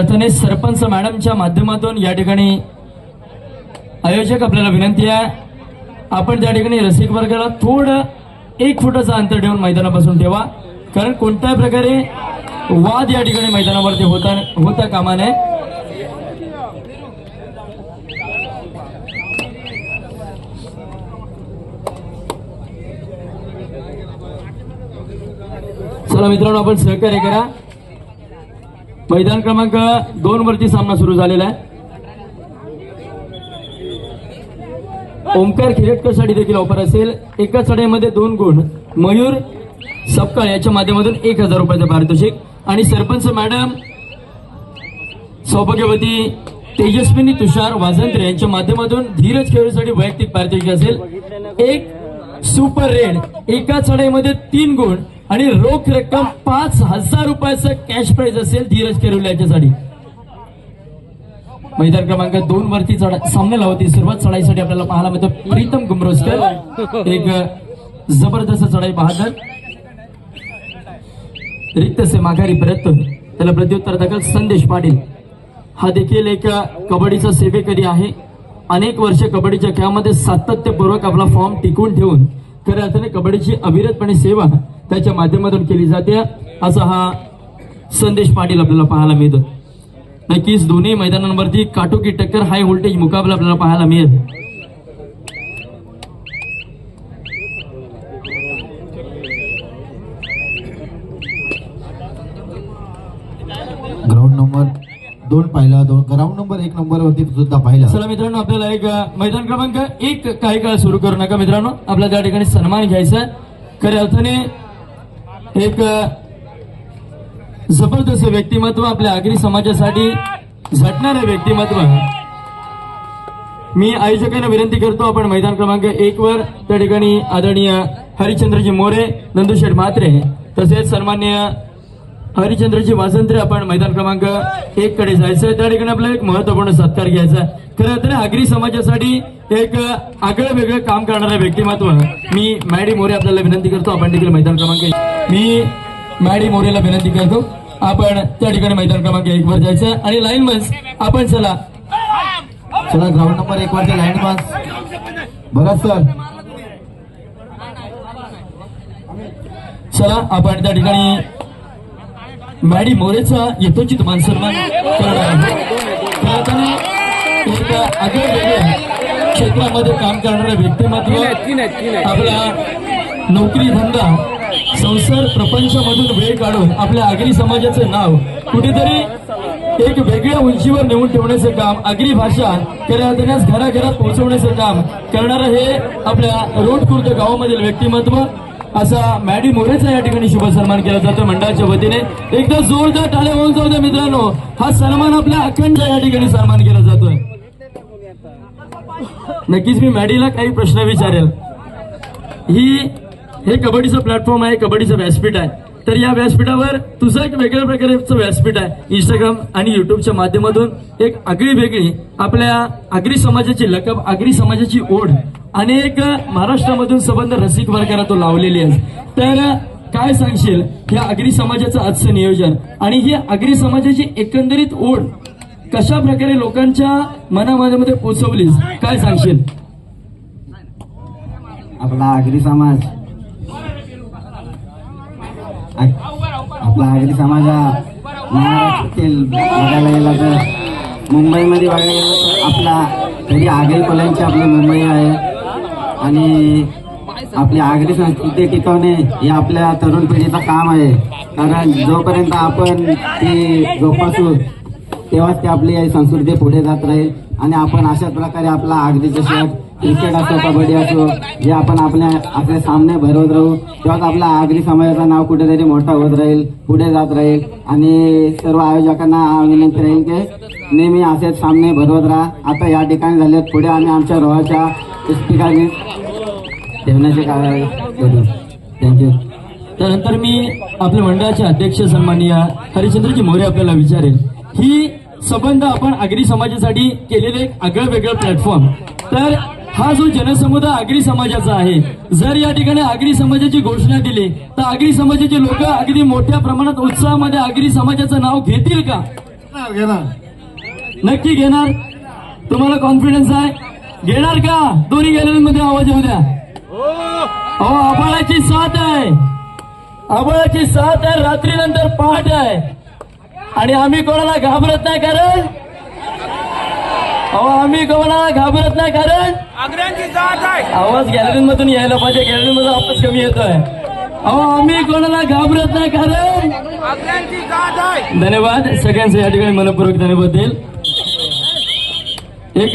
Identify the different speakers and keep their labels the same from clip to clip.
Speaker 1: अर्थाने सरपंच मॅडमच्या माध्यमातून या ठिकाणी आयोजक आपल्याला विनंती आहे. आपण त्या ठिकाणी रसिक वर्गाला थोडं एक फुटाचं अंतर ठेवून मैदानापासून ठेवा. कारण कोणत्याही प्रकारे वाद या ठिकाणी मैदानावरती होता होता कामा नये. चला मित्रांनो आपण सहकार्य करा. मैदान क्रमांक दोन वरती सामना सुरू झालेला आहे. ओमकार खिरेटकरसाठी देखील ऑफर असेल. एकाच चढाईमध्ये दोन गुण. मयूर सपकाळ याच्या माध्यमातून एक हजार रुपयाचं पारितोषिक. आणि सरपंच मॅडम सौभाग्यवती तेजस्विनी तुषार वाजंत्रे यांच्या माध्यमातून धीरज खेळीसाठी वैयक्तिक पारितोषिक असेल. एक सुपर रेड एका चढाईमध्ये तीन गुण. आणि रोख रक्कम पाच हजार रुपयाचं कॅश प्राईज असेल धीरज केरुल याच्यासाठी. मैदान क्रमांक दोन वरती चढा सामन्याला होती सुरुवात चढाईसाठी आपल्याला पाहायला मिळतो. प्रीतम कुंभरोस्कर एक जबरदस्त चढाई बहादर. रिक्त से माघारी परत त्याला प्रत्युत्तर दाखल संदेश पाटील. हा देखील एक कबड्डीचा सेवेकरी आहे. अनेक वर्ष कबड्डीच्या खेळामध्ये सातत्यपूर्वक आपला फॉर्म टिकून ठेवून खऱ्या अर्थाने कबड्डीची अविरतपणे सेवा त्याच्या माध्यमातून केली जाते. असा हा संदेश पाटील आपल्याला पाहायला मिळतो. नक्कीच दोन्ही मैदानांवरती काटोकी टक्कर हाय व्होल्टेज मुकाबला आपल्याला पाहायला मिळेल.
Speaker 2: ग्राउंड नंबर दोन पाहिला दोन ग्राउंड नंबर एक नंबर वरती सुद्धा पाहिला.
Speaker 1: चला मित्रांनो आपल्याला एक मैदान क्रमांक एक काही काळ सुरू करू नका मित्रांनो. आपल्या त्या ठिकाणी सन्मान घ्यायचा. खऱ्या अर्थाने एक जबरदस्त व्यक्तिमत्व आपल्या आगरी समाजासाठी झटणारे व्यक्तिमत्व. मी आयोजकांना विनंती करतो आपण मैदान क्रमांक एक वर त्या ठिकाणी आदरणीय हरिचंद्रजी मोरे नंदुशेठ म्हात्रे तसेच सन्मान्य हरिचंद्रजी वासंत्रे आपण मैदान क्रमांक एक कडे जायचं त्या ठिकाणी आपल्याला एक महत्त्वपूर्ण सत्कार घ्यायचा खरं तर आगरी समाजासाठी एक आगळं वेगळं काम करणारं व्यक्तिमत्व मी मॅडी मोरे आपल्याला विनंती करतो. आपण देखील मैदान क्रमांक मी मॅडी मोरेला विनंती करतो. आपण त्या ठिकाणी मैदान क्रमांक एक वर जायचं आणि लाईन मन्स आपण चला.
Speaker 2: चला ग्राउंड नंबर एक वरती लाईन पास बघा सर
Speaker 1: चला आपण त्या ठिकाणी मॅडी मोरेचा यथोचित मानसन्मान करणार एक आगळेवेगळे क्षेत्रामध्ये काम करणारं व्यक्तिमत्व आपला नोकरी धंदा संसार प्रपंचामधून वेळ काढून आपल्या आगरी समाजाचं नाव कुठेतरी एक वेगळ्या उंचीवर नेऊन ठेवण्याचं काम आगरी भाषा अर्थाने घराघरात पोहोचवण्याचं काम करणारं हे आपल्या रोड खुर्द गावामधील व्यक्तिमत्व असा मॅडी मोरेचा या ठिकाणी शुभ सन्मान केला जातो मंडळाच्या वतीने. एकदा जोरदार टाळे होऊन जाऊ द्या मित्रांनो. हा सन्मान आपल्या अखंड या ठिकाणी सन्मान केला जातोय. नक्कीच मी मॅडीला काही प्रश्न विचारेल. ही हे कबड्डीचं प्लॅटफॉर्म आहे कबड्डीचं व्यासपीठ आहे. तर या व्यासपीठावर तुझं एक वेगळ्या प्रकारचं व्यासपीठ आहे. इंस्टाग्राम आणि युट्यूबच्या माध्यमातून एक आगळी वेगळी आपल्या आगरी समाजाची लकब आगरी समाजाची ओढ अनेक महाराष्ट्रामधून संबंध रसिक वर्गाला तो लावलेली आहे तर काय सांगशील? ह्या आगरी समाजाचं आजचं नियोजन. आणि ही आगरी समाजाची एकंदरीत ओढ कशा प्रकारे लोकांच्या मनामध्ये पोचवलीस? काय सांगशील?
Speaker 2: आपला आगरी समाज. आपला आगरी समाज हा महाराष्ट्रातील बघायला गेला तर मुंबईमध्ये बघायला तर आपला तरी आगरी कोल्यांची आपली मुंबई आहे. आणि आपली आगरी संस्कृती टिकवणे हे आपल्या तरुण पिढीचं काम आहे. कारण जोपर्यंत आपण ती जोपासू तेव्हाच ती आपली संस्कृती पुढे जात राहील. आणि आपण अशाच प्रकारे आपला आगरी जसे क्रिकेट असो कबड्डी असो जे आपण आपल्या आपले सामने भरवत राहू तेव्हाच आपला आगरी समाजाचं नाव कुठेतरी मोठा होत राहील पुढे जात राहील. आणि सर्व आयोजकांना विनंती राहील की नेहमी असेच सामने भरवत राहा. आता या ठिकाणी झालेत पुढे आम्ही आमच्या रोहाच्या ठिकाणी ठेवण्याचे काय करू? थँक्यू
Speaker 1: त्यानंतर मी आपल्या मंडळाचे अध्यक्ष सन्माननीय हरिचंद्रजी मोरे आपल्याला विचारेल. ही संबंध आपण आगरी समाजासाठी केलेले एक आगळं वेगळं प्लॅटफॉर्म. तर हा जो जनसमुदाय आगरी समाजाचा आहे जर या ठिकाणी आगरी समाजाची घोषणा दिली तर आगरी समाजाचे लोक अगदी मोठ्या प्रमाणात उत्साहामध्ये आगरी समाजाचं नाव घेतील का? नक्की घेणार? तुम्हाला कॉन्फिडन्स आहे? घेणार का? दोन्ही गॅलरीमध्ये आवाज येऊ द्या. हो आबाळाची साथ आहे. आबाळाची साथ आहे रात्रीनंतर पहाट आहे. आणि आम्ही कोणाला घाबरत नाही कारण अहो आम्ही कोणाला घाबरत नाही कारण
Speaker 3: आग्र्यांची जात आहे.
Speaker 1: आवाज गॅलरीमधून यायला पाहिजे गॅलरीमध्ये आवाज कमी येतोय. अहो आम्ही कोणाला घाबरत नाही कारण
Speaker 3: आग्र्यांची जात आहे.
Speaker 1: धन्यवाद. सगळ्यांचं या ठिकाणी मनपूर्वक धन्यवाद देईल. एक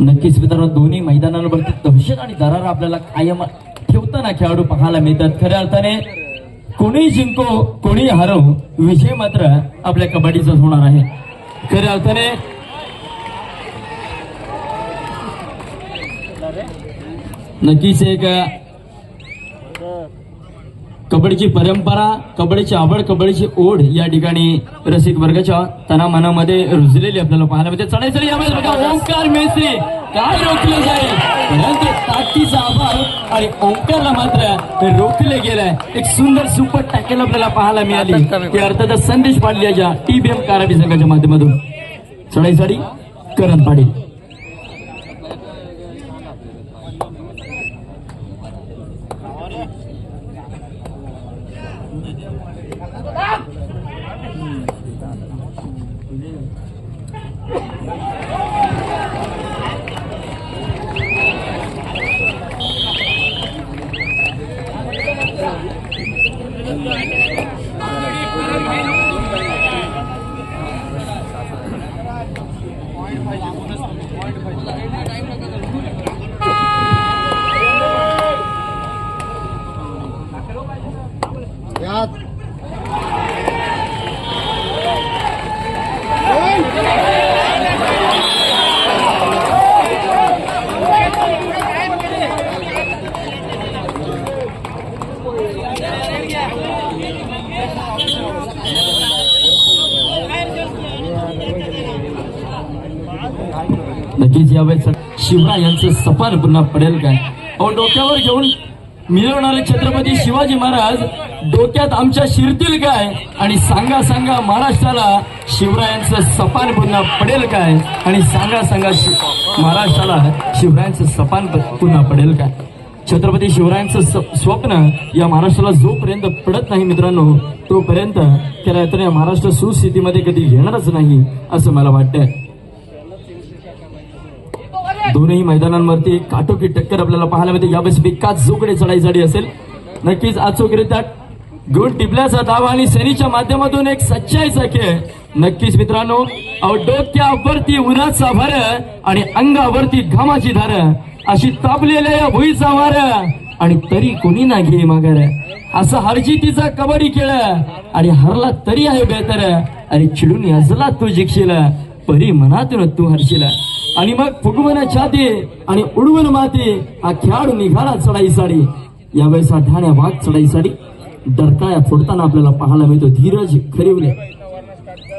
Speaker 1: नक्कीच मित्रांनो दोन्ही मैदानांवरती दहशत आणि दरार आपल्याला कायम ठेवताना खेळाडू पाहायला मिळतात. खऱ्या अर्थाने कोणीही जिंको कोणी हरव विजय मात्र आपल्या कबड्डीचाच होणार आहे. खऱ्या अर्थाने नक्कीच एक कबड्डीची परंपरा कबड्डीची आवड कबड्डीची ओढ या ठिकाणी रसिक वर्गाच्या तना मनामध्ये रुजलेली आपल्याला पाहायला मिळते. चढाई चढी यावेळेस बघा ओंकार मेसरी काय रोखलं जाईल? परंतु ताकदीचा अभाव आणि ओंकारला मात्र रोखले गेलंय. एक सुंदर सुपर टॅकेल आपल्याला पाहायला मिळाली. की अर्थातच संदेश पाडल्याच्या टीबीएम काराबी संघाच्या माध्यमातून. चढाईसाठी करण पाटील नक्कीच यावेळेस शिवराय यांचं सपान पुन्हा पडेल काय? अहो डोक्यावर घेऊन मिळवणारे छत्रपती शिवाजी महाराज डोक्यात आमच्या शिरतील काय? आणि सांगा सांगा महाराष्ट्राला शिवरायांचं सपान पुन्हा पडेल काय? आणि सांगा सांगा शि- महाराष्ट्राला शिवरायांचं सपान पुन्हा पडेल काय? छत्रपती शिवरायांचं स्वप्न या महाराष्ट्राला जोपर्यंत पडत नाही मित्रांनो तोपर्यंत त्याला तर या महाराष्ट्र सुस्थितीमध्ये कधी येणारच नाही असं मला वाटतंय. दोनही मैदानांवरती काटोकी टक्कर आपल्याला पाहायला मिळते. यावेळेस बिकाच जोकडे चढाईसाठी असेल. नक्कीच अचूकरित्या गुण टिपल्याचा दावा आणि सेनीच्या माध्यमातून एक सच्चाईचा खेळ नक्कीच मित्रांनो डोक्यावरती उन्हाचा भर आणि अंगावरती घामाची धार. अशी तापलेल्या या भुईचा वार आणि तरी कोणी ना घे माघार. असा हरजितीचा कबड्डी खेळ. आणि हरला तरी आहे बेहतर. अरे चिडून याजला तू जिंकशील. परी मनातून तू हरशील. आणि मग फुगवण छाती आणि उडवण माती हा खेळाडू निघाला चढाई साडी यावेळेस हा ठाण्या भाग चढाई साडी डरकाया फोडताना आपल्याला पाहायला मिळतो. धीरज खरिवले.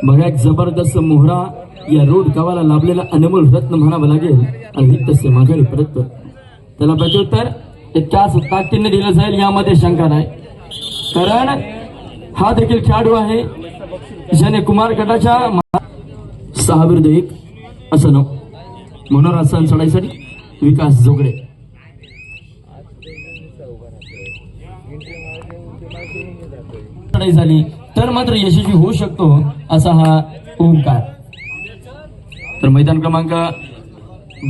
Speaker 1: बघा एक जबरदस्त मोहरा या रोड गावाला लाभलेला अनमोल रत्न म्हणावं लागेल. आणि तसे माघारी परत. त्याला प्रत्युत्तर इतक्याच ताकदीने दिलं जाईल यामध्ये शंका नाही. कारण हा देखील खेळाडू आहे. ज्याने कुमार गटाच्या सहा विरुद्ध एक. असं मनोहर मनोरासन चढाईसाठी विकास जोगडे. झाली तर मात्र यशस्वी होऊ शकतो असा हा ओंकार. तर मैदान क्रमांक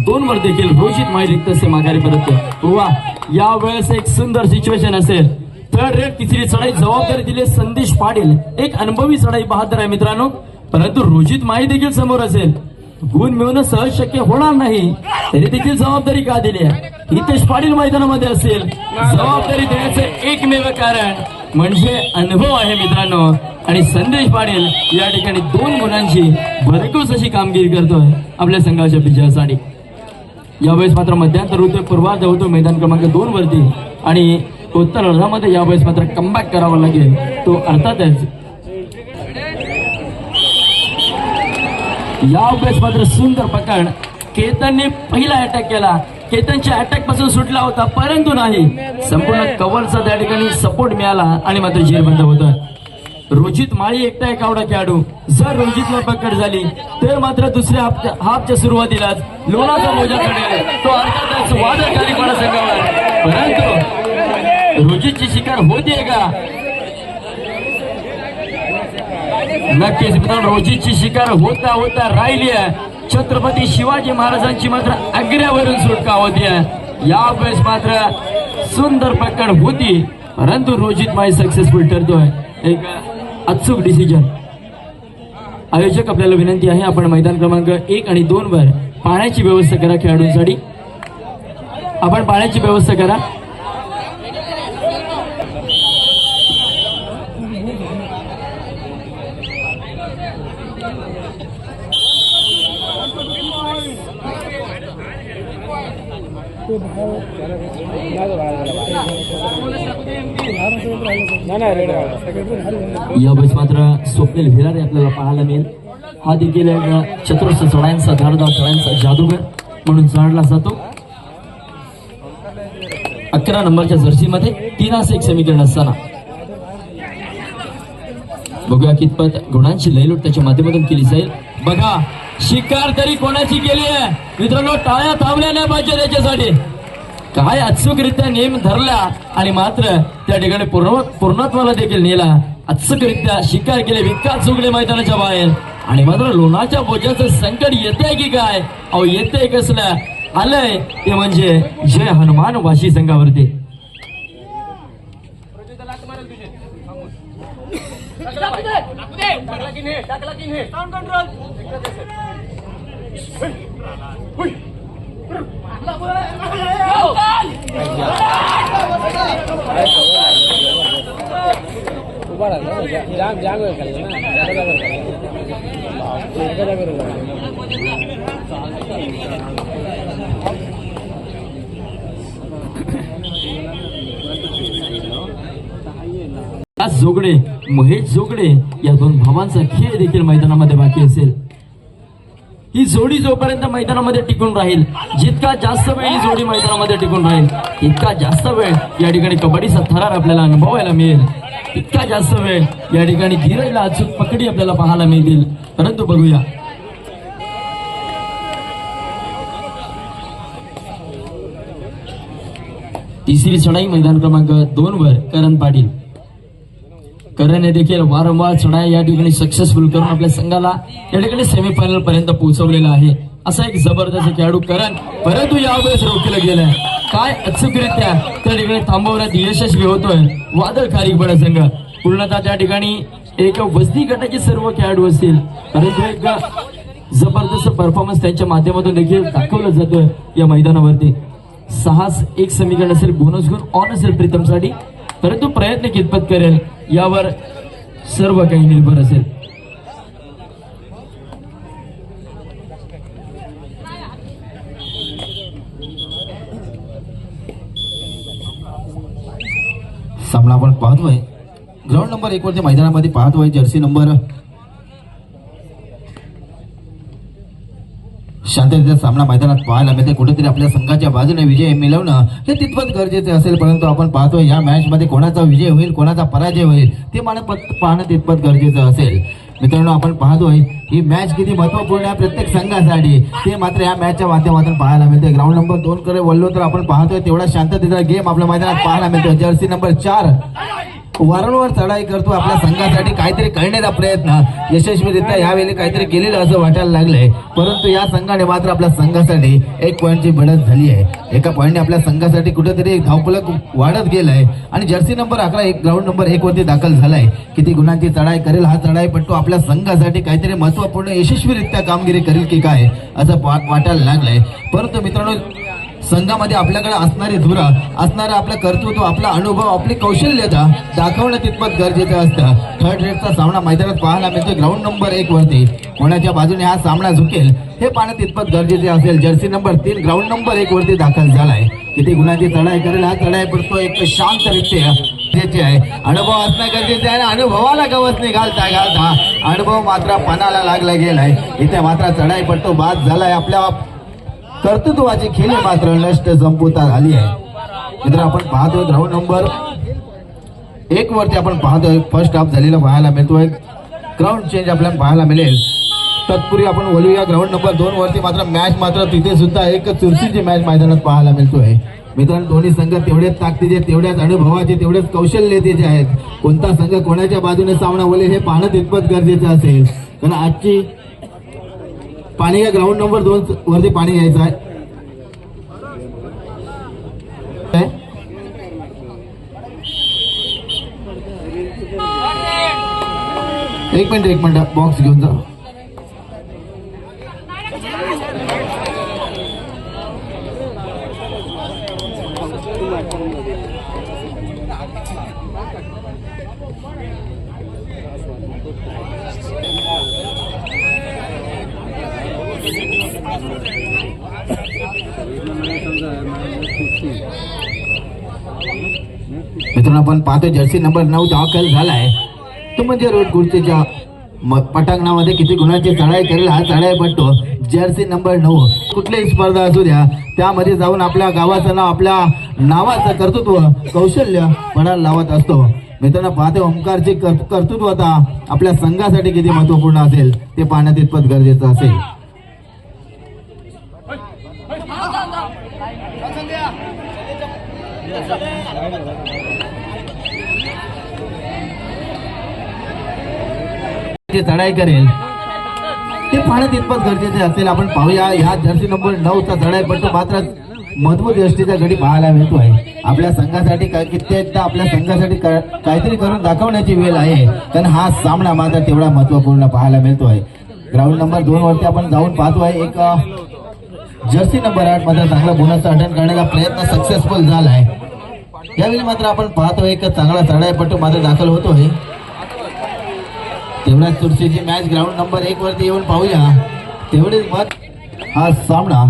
Speaker 1: दोन वर देखील रोजित माई रिक्त असे माघारी परत वा या वेळेस एक सुंदर सिच्युएशन असेल. थर्ड रेड तिसरी चढाई जबाबदारी दिली संदेश पाटील. एक अनुभवी चढाई बहादर आहे मित्रांनो. परंतु रोजित माई देखील समोर असेल. गुण मिळवणं सहज शक्य होणार नाही. तरी देखील जबाबदारी का दिली आहे? हितेश पाटील मैदानामध्ये असेल. जबाबदारी देण्याचं एकमेव कारण म्हणजे अनुभव आहे मित्रांनो. आणि संदेश पाटील या ठिकाणी दोन गुणांची भरघोस अशी कामगिरी करतोय आपल्या संघाच्या विजयासाठी यावेळेस मात्र मध्यांतर होतोय. पूर्वार्ध होतो मैदान क्रमांक दोन वरती. आणि उत्तर अर्धामध्ये यावेळेस मात्र कमबॅक करावा लागेल. तो अर्थातच या यावेळेस मात्र सुंदर पकड. केतनने पहिला अटॅक केला. केतनच्या अटॅकपासून सुटला होता परंतु नाही. संपूर्ण कव्हरचा त्या ठिकाणी सपोर्ट मिळाला आणि मात्र जेरबंद होत. रोजित माळी एकटा एक आवडा खेळाडू. जर रोजितला पकड झाली तर मात्र दुसऱ्या हाफच्या हाफच्या सुरुवातीलाच लोणाचा मोजा चढेल. तो अर्थातच वादळ पडा संघावर परंतु रोजितची शिकार होतीये का? नक्कीच मित्रांनो रोजीची शिकार होता होता राहिली आहे. छत्रपती शिवाजी महाराजांची मात्र आग्र्यावरून सुटका होती आहे. यावेळेस मात्र सुंदर पकड होती. परंतु रोजित माई सक्सेसफुल ठरतोय. एक अचूक डिसिजन आयोजक आपल्याला विनंती आहे आपण मैदान क्रमांक एक आणि दोन वर पाण्याची व्यवस्था करा खेळाडूंसाठी. आपण पाण्याची व्यवस्था करा. यावेळेस मात्र स्वप्नील भिलारे आपल्याला पाहायला मिळेल. हा देखील चतुर्थ चढायांचा धारदार चढायांचा जादूगर म्हणून जाणला जातो. अकरा नंबरच्या जर्सीमध्ये तीन असं एक समीकरण असताना बघूया कितपत गुणांची लयलूट त्याच्या माध्यमातून केली जाईल. बघा शिकार तरी कोणाची केली आहे? मित्रांनो टाळ्या थांबल्या नाही पाहिजे त्याच्यासाठी. काय अचूकरित्या नेम धरला आणि मात्र त्या ठिकाणी पूर्ण पूर्णत्वाला देखील नेला. अचूकरित्या शिकार केले विकास चुकले मैदानाच्या बाहेर. आणि मात्र लोणाच्या बोजाचं संकट येते की काय? अहो येते कसलं? आलंय ते म्हणजे जय हनुमान वाशी संघावरती.
Speaker 4: जाम जाम वेळ खाल्ला ना एका जागेवर खाल्ला. एका जागेवर
Speaker 1: जोगडे महेश जोगडे या दोन भावांचा खेळ देखील मैदानामध्ये बाकी असेल. ही जोडी जोपर्यंत मैदानामध्ये टिकून राहील जितका जास्त वेळ ही जोडी मैदानामध्ये टिकून राहील इतका जास्त वेळ या ठिकाणी कबड्डीचा थरार आपल्याला अनुभवायला मिळेल. इतका जास्त वेळ या ठिकाणी धीरजला अचूक पकडी आपल्याला पाहायला मिळतील. परंतु बघूया. तिसरी चढाई मैदान क्रमांक दोन वर करण पाटील. करण हे देखील वारंवार चढाई या ठिकाणी सक्सेसफुल करून आपल्या संघाला या ठिकाणी सेमीफायनल पर्यंत पोहोचवलेला आहे. असा एक जबरदस्त खेळाडू करण परंतु यावेळेस रोखलं गेलंय. काय अचूकरित्या त्या ठिकाणी थांबवण्यात यशस्वी होतोय? वादळ खारीक संघ पूर्णतः त्या ठिकाणी एक वस्ती गटाचे सर्व खेळाडू असतील. परंतु एक जबरदस्त परफॉर्मन्स त्यांच्या माध्यमातून देखील दाखवलं जातं या मैदानावरती. सहा एक समीकरण असेल बोनस गुण ऑन असेल प्रीतमसाठी. परंतु प्रयत्न कितपत करेल? यावर सर्व काही निर्भर असेल.
Speaker 5: सामना आपण पाहतोय. ग्राउंड नंबर एक वरच्या मैदानामध्ये पाहतोय. जर्सी नंबर शांततेचा सामना मैदानात पाहायला मिळते. कुठेतरी आपल्या संघाच्या बाजूने विजय मिळवणं हे तितपत गरजेचे असेल परंतु आपण पाहतोय या मॅचमध्ये कोणाचा विजय होईल कोणाचा पराजय होईल ते मान पाहणं तितपत गरजेचं असेल. मित्रांनो आपण पाहतोय ही मॅच किती महत्त्वपूर्ण आहे प्रत्येक संघासाठी. ते मात्र या मॅचच्या माध्यमातून पाहायला मिळते. ग्राउंड नंबर दोन कडे वळलो तर आपण पाहतोय तेवढा शांततेचा गेम आपल्या मैदानात पाहायला मिळतो. जर्सी नंबर चार. वारंवार चढाई करतो आपल्या संघासाठी काहीतरी करण्याचा प्रयत्न. यशस्वीरित्या यावेळी काहीतरी केलेलं असं वाटायला लागलंय. परंतु या संघाने मात्र आपल्या संघासाठी एक पॉईंटची बढत झाली आहे. एका पॉईंटने आपल्या संघासाठी कुठेतरी एक धावफलक वाढत गेलाय. आणि जर्सी नंबर अकरा एक ग्राउंड नंबर एक वरती दाखल झालाय. किती गुणांची चढाई करेल हा चढाई पट्टू आपल्या संघासाठी काहीतरी महत्त्वपूर्ण यशस्वीरित्या कामगिरी करेल की काय असं वाटायला लागलंय. परंतु मित्रांनो संघामध्ये आपल्याकडे असणारी धुरा असणारं आपलं कर्तृत्व आपला अनुभव आपली कौशल्यता दाखवणं तितपत गरजेचं असतं. थर्ड रेडचा सामना मैदानात पाहायला मिळतो ग्राउंड नंबर एक वरती. कोणाच्या बाजूने हा सामना झुकेल हे पाहणं तितपत गरजेचे असेल. जर्सी नंबर तीन ग्राउंड नंबर एक वरती दाखल झालाय. किती गुणांची चढाई करेल हा चढाई पडतो एक शांतरित्या. गरजेचे आहे. अनुभव असणं गरजेचे आहे अनुभवाला गवस नाही घालता घालता अनुभव मात्र पणाला लागला गेलाय. इथे मात्र चढाई पडतो बाद झालाय आपल्या कर्तृत्वाची खेळी मात्र नष्ट संपुता झाली आहे. मित्र आपण पाहतोय ग्राउंड नंबर एक वरती आपण पाहतोय फर्स्ट हाफ झालेला पाहायला मिळतोय. ग्राउंड चेंज आपल्याला पाहायला मिळेल. तत्पूर्वी आपण बोलूया ग्राउंड नंबर दोन वरती मात्र मॅच मात्र तिथे सुद्धा एक चुरशीची मॅच मैदानात पाहायला मिळतोय. मित्रांनो दोन्ही संघ तेवढेच ताकदीचे तेवढ्याच अनुभवाचे तेवढेच कौशल्यतेचे आहेत. कोणता संघ कोणाच्या बाजूने सामना होईल हे पाहणं तितपत गरजेचं असेल. कारण आजची पाणी या ग्राउंड नंबर दोन वरती पाणी घ्यायचं आहे. काय? एक मिनिट एक मिनिट. बॉक्स घेऊन जा. आता जर्सी नंबर नऊ दाखल झालाय तो म्हणजे रोड कुर्तीच्या पटांगणामध्ये किती गुणाची चढाई करेल हा चढाई पडतो जर्सी नंबर नऊ. कुठलीही स्पर्धा असू द्या त्यामध्ये जाऊन आपल्या गावाचं नाव आपल्या नावाचं कर्तृत्व कौशल्य पणाला लावत असतो. मित्रांनो पाहते ओंकारची कर्तृत्व आता आपल्या संघासाठी किती महत्त्वपूर्ण असेल ते पाहण्यात इतपत गरजेचं असेल. जे चढाई करेल ते पाहणं तितपत गरजेचे असेल. आपण पाहूया ह्या जर्सी नंबर नऊचा चढाईपट्टू मात्र मजबूत यष्टीचा गडी पाहायला मिळतो आहे. आपल्या संघासाठी काय कित्येकदा आपल्या संघासाठी काहीतरी करून दाखवण्याची वेळ आहे. कारण हा सामना मात्र तेवढा महत्त्वपूर्ण पाहायला मिळतो आहे. ग्राउंड नंबर दोन वरती आपण जाऊन पाहतो आहे. एक जर्सी नंबर आठमध्ये चांगला बोनस अटेंड करण्याचा प्रयत्न सक्सेसफुल झाला आहे. यावेळी मात्र आपण पाहतोय एक चांगला चढाईपट्टू मात्र दाखल होतोय. तेवढ्याच चुरशीची मॅच ग्राउंड नंबर एक वरती येऊन पाहूया. तेवढेच मत हा सामना.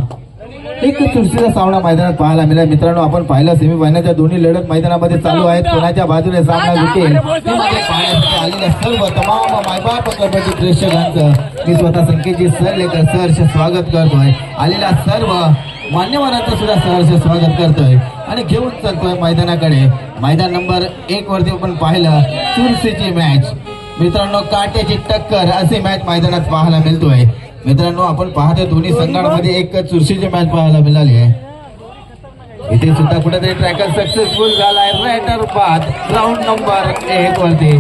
Speaker 5: एक चुरशीचा सामना मैदानात पाहायला मिळाला. मित्रांनो आपण पाहिलं सेमीफायनलच्या दोन्ही लढत मैदानामध्ये चालू आहेत. कोणाच्या बाजूने सामना जिंकेल पाहण्यासाठी आलेल्या सर्व तमाम मायबाप कबड्डी प्रेक्षकांचं मी स्वतः संकेतजी सर लेकर सहर्ष स्वागत करतोय. आलेल्या सर्व मान्यवरांचं सुद्धा सहर्ष स्वागत करतोय. आणि घेऊन चालतोय मैदानाकडे. मैदान नंबर एक वरती आपण पाहिलं. चुरशीची मॅच मित्रांनो काट्याची टक्कर अशी मॅच मैदानात पाहायला मिळतोय. मित्रांनो आपण पाहतोय दोन्ही संघांमध्ये एक चुरशीची मॅच पाहायला मिळाली आहे. इथे सुद्धा कुठेतरी ट्रॅकर सक्सेसफुल झालाय. रायटर पाथ ग्राउंड नंबर एक वरती.